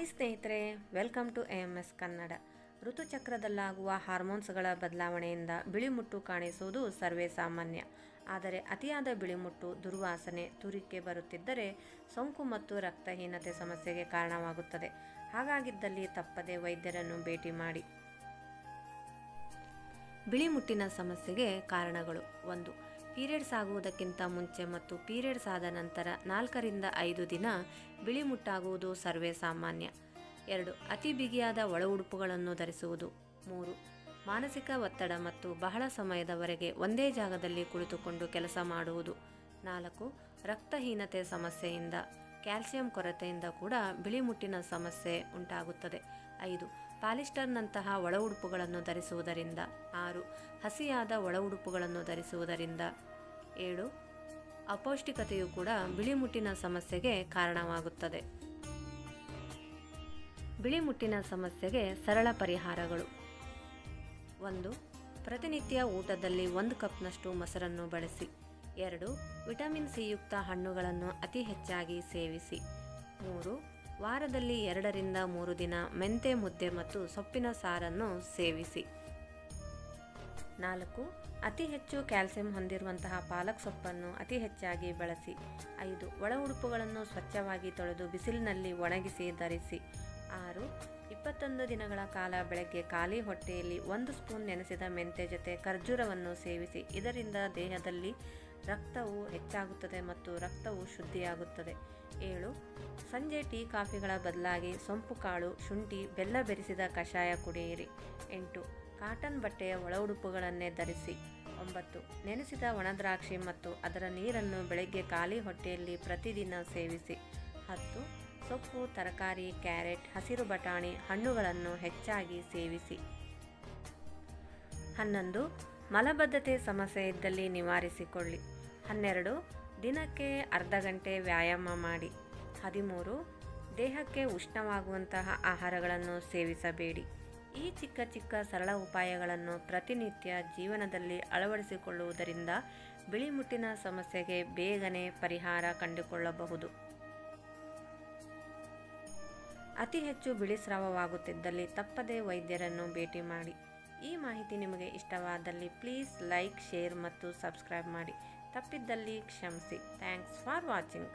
Hi ಸ್ನೇಹಿತರೆ welcome to A M S Kannada. ಋತುಚಕ್ರದಲ್ಲಾಗುವ ಹಾರ್ಮೋನ್ಸ್ಗಳ ಬದಲಾವಣೆಯಿಂದ ಬಿಳಿಮುಟ್ಟು ಕಾಣಿಸುವುದು ಸರ್ವೇ ಸಾಮಾನ್ಯ. ಆದರೆ ಅತಿಯಾದ ಬಿಳಿಮುಟ್ಟು ದುರ್ವಾಸನೆ, ತುರಿಕೆ ಬರುತ್ತಿದ್ದರೆ ಸೋಂಕು ಮತ್ತು ರಕ್ತಹೀನತೆ ಸಮಸ್ಯೆಗೆ ಕಾರಣವಾಗುತ್ತದೆ. ಹಾಗಾಗಿದ್ದಲ್ಲಿ ತಪ್ಪದೆ ವೈದ್ಯರನ್ನು ಭೇಟಿ ಮಾಡಿ. ಬಿಳಿಮುಟ್ಟಿನ ಸಮಸ್ಯೆಗೆ ಕಾರಣಗಳು ಒಂದು ಪೀರಿಯಡ್ಸ್ ಆಗುವುದಕ್ಕಿಂತ ಮುಂಚೆ ಮತ್ತು ಪೀರಿಯಡ್ಸ್ ಆದ ನಂತರ ನಾಲ್ಕರಿಂದ ಐದು ದಿನ ಬಿಳಿ ಮುಟ್ಟಾಗುವುದು ಸರ್ವೇ ಸಾಮಾನ್ಯ. ಎರಡು, ಅತಿ ಬಿಗಿಯಾದ ಒಳ ಉಡುಪುಗಳನ್ನು ಧರಿಸುವುದು. ಮೂರು, ಮಾನಸಿಕ ಒತ್ತಡ ಮತ್ತು ಬಹಳ ಸಮಯದವರೆಗೆ ಒಂದೇ ಜಾಗದಲ್ಲಿ ಕುಳಿತುಕೊಂಡು ಕೆಲಸ ಮಾಡುವುದು. ನಾಲ್ಕು, ರಕ್ತಹೀನತೆ ಸಮಸ್ಯೆಯಿಂದ, ಕ್ಯಾಲ್ಸಿಯಂ ಕೊರತೆಯಿಂದ ಕೂಡ ಬಿಳಿಮುಟ್ಟಿನ ಸಮಸ್ಯೆ ಉಂಟಾಗುತ್ತದೆ. ಐದು ಪಾಲಿಸ್ಟರ್ನಂತಹ ಒಳ ಉಡುಪುಗಳನ್ನು ಧರಿಸುವುದರಿಂದ. ಆರು, ಹಸಿಯಾದ ಒಳ ಉಡುಪುಗಳನ್ನು ಧರಿಸುವುದರಿಂದ. ಏಳು, ಅಪೌಷ್ಟಿಕತೆಯು ಕೂಡ ಬಿಳಿಮುಟ್ಟಿನ ಸಮಸ್ಯೆಗೆ ಕಾರಣವಾಗುತ್ತದೆ. ಬಿಳಿಮುಟ್ಟಿನ ಸಮಸ್ಯೆಗೆ ಸರಳ ಪರಿಹಾರಗಳು. ಒಂದು, ಪ್ರತಿನಿತ್ಯ ಊಟದಲ್ಲಿ ಒಂದು ಕಪ್ನಷ್ಟು ಮೊಸರನ್ನು ಬಳಸಿ. ಎರಡು, ವಿಟಮಿನ್ ಸಿ ಯುಕ್ತ ಹಣ್ಣುಗಳನ್ನು ಅತಿ ಹೆಚ್ಚಾಗಿ ಸೇವಿಸಿ. ಮೂರು ವಾರದಲ್ಲಿ ಎರಡರಿಂದ ಮೂರು ದಿನ ಮೆಂತೆ ಮುದ್ದೆ ಮತ್ತು ಸೊಪ್ಪಿನ ಸಾರನ್ನು ಸೇವಿಸಿ. ನಾಲ್ಕು, ಅತಿ ಹೆಚ್ಚು ಕ್ಯಾಲ್ಸಿಯಂ ಹೊಂದಿರುವಂತಹ ಪಾಲಕ್ ಸೊಪ್ಪನ್ನು ಅತಿ ಹೆಚ್ಚಾಗಿ ಬಳಸಿ. ಐದು, ಒಳ ಉಡುಪುಗಳನ್ನು ಸ್ವಚ್ಛವಾಗಿ ತೊಳೆದು ಬಿಸಿಲಿನಲ್ಲಿ ಒಣಗಿಸಿ ಧರಿಸಿ. ಆರು, ಇಪ್ಪತ್ತೊಂದು ದಿನಗಳ ಕಾಲ ಬೆಳಗ್ಗೆ ಖಾಲಿ ಹೊಟ್ಟೆಯಲ್ಲಿ ಒಂದು ಸ್ಪೂನ್ ನೆನೆಸಿದ ಮೆಂತೆ ಜೊತೆ ಖರ್ಜೂರವನ್ನು ಸೇವಿಸಿ. ಇದರಿಂದ ದೇಹದಲ್ಲಿ ರಕ್ತವು ಹೆಚ್ಚಾಗುತ್ತದೆ ಮತ್ತು ರಕ್ತವು ಶುದ್ಧಿಯಾಗುತ್ತದೆ. ಏಳು. ಸಂಜೆ ಟೀ ಕಾಫಿಗಳ ಬದಲಾಗಿ ಸೊಂಪು ಕಾಳು, ಶುಂಠಿ, ಬೆಲ್ಲ ಬೆರೆಸಿದ ಕಷಾಯ ಕುಡಿಯಿರಿ. ಎಂಟು. ಕಾಟನ್ ಬಟ್ಟೆಯ ಒಳ ಉಡುಪುಗಳನ್ನೇ ಧರಿಸಿ. ಒಂಬತ್ತು. ನೆನೆಸಿದ ಒಣದ್ರಾಕ್ಷಿ ಮತ್ತು ಅದರ ನೀರನ್ನು ಬೆಳಗ್ಗೆ ಖಾಲಿ ಹೊಟ್ಟೆಯಲ್ಲಿ ಪ್ರತಿದಿನ ಸೇವಿಸಿ. ಹತ್ತು. ಸೊಪ್ಪು, ತರಕಾರಿ, ಕ್ಯಾರೆಟ್, ಹಸಿರು ಬಟಾಣಿ ಹಣ್ಣುಗಳನ್ನು ಹೆಚ್ಚಾಗಿ ಸೇವಿಸಿ. ಹನ್ನೊಂದು. ಮಲಬದ್ಧತೆ ಸಮಸ್ಯೆ ಇದ್ದಲ್ಲಿ ನಿವಾರಿಸಿಕೊಳ್ಳಿ. ಹನ್ನೆರಡು. ದಿನಕ್ಕೆ ಅರ್ಧ ಗಂಟೆ ವ್ಯಾಯಾಮ ಮಾಡಿ. ಹದಿಮೂರು, ದೇಹಕ್ಕೆ ಉಷ್ಣವಾಗುವಂತಹ ಆಹಾರಗಳನ್ನು ಸೇವಿಸಬೇಡಿ. ಈ ಚಿಕ್ಕ ಚಿಕ್ಕ ಸರಳ ಉಪಾಯಗಳನ್ನು ಪ್ರತಿನಿತ್ಯ ಜೀವನದಲ್ಲಿ ಅಳವಡಿಸಿಕೊಳ್ಳುವುದರಿಂದ ಬಿಳಿಮುಟ್ಟಿನ ಸಮಸ್ಯೆಗೆ ಬೇಗನೆ ಪರಿಹಾರ ಕಂಡುಕೊಳ್ಳಬಹುದು. ಅತಿ ಹೆಚ್ಚು ಬಿಳಿ ಸ್ರಾವವಾಗುತ್ತಿದ್ದಲ್ಲಿ ತಪ್ಪದೇ ವೈದ್ಯರನ್ನು ಭೇಟಿ ಮಾಡಿ. ಈ ಮಾಹಿತಿ ನಿಮಗೆ ಇಷ್ಟವಾದಲ್ಲಿ ಪ್ಲೀಸ್ ಲೈಕ್, ಶೇರ್ ಮತ್ತು ಸಬ್ಸ್ಕ್ರೈಬ್ ಮಾಡಿ. ತಪ್ಪಿದ್ದಲ್ಲಿ ಕ್ಷಮಿಸಿ ಥ್ಯಾಂಕ್ಸ್ ಫಾರ್ ವಾಚಿಂಗ್